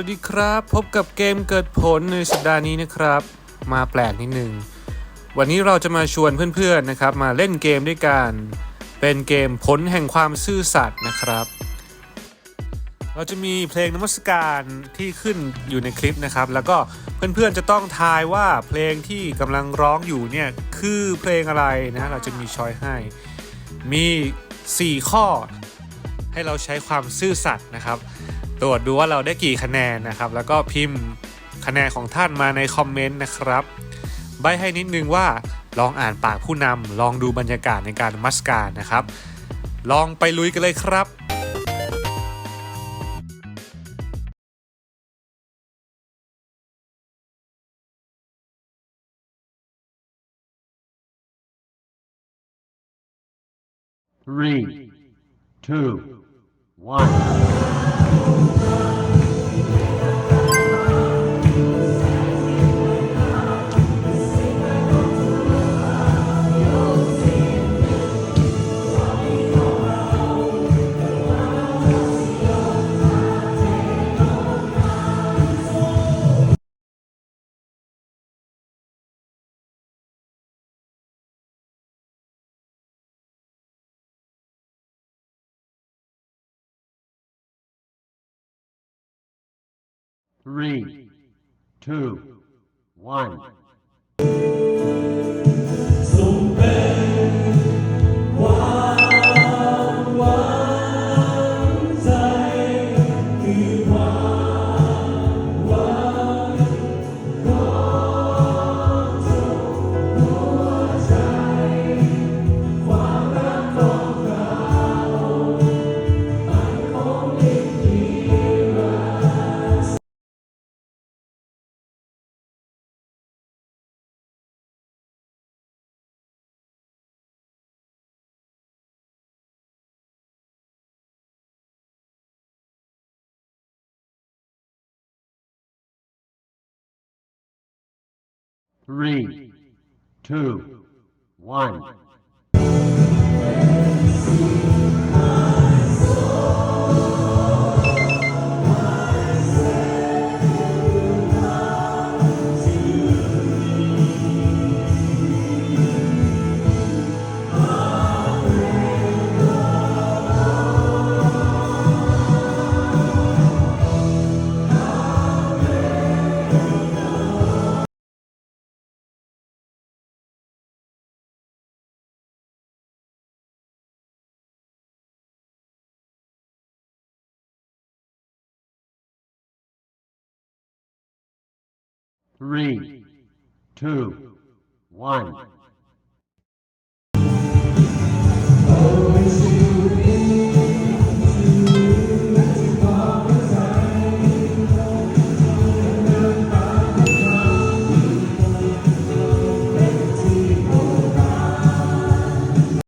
วัสดีครับ พบกับเกมเกิดผลในสัปดาห์นี้นะครับ มาแปลกนิดนึง วันนี้เราจะมาชวนเพื่อนๆนะครับ มาเล่นเกมด้วยกันเป็นเกมผลแห่งความซื่อสัตย์นะครับ เราจะมีเพลงนมัสการที่ขึ้นอยู่ในคลิปนะครับ แล้วก็เพื่อนๆจะต้องทายว่าเพลงที่กำลังร้องอยู่เนี่ยคือเพลงอะไรนะเราจะมีช้อยให้ มี 4 ข้อ ให้เราใช้ความซื่อสัตย์นะครับ ตรวจดูว่าเราได้กี่คะแนนนะครับ แล้วก็พิมพ์คะแนนของท่านมาในคอมเมนต์นะครับ ใบให้นิดนึงว่าลองอ่านปากผู้นำลองดูบรรยากาศในการมัสการนะครับ ลองไปลุยกันเลยครับ Three, two, one. three, two, one. three, two, one.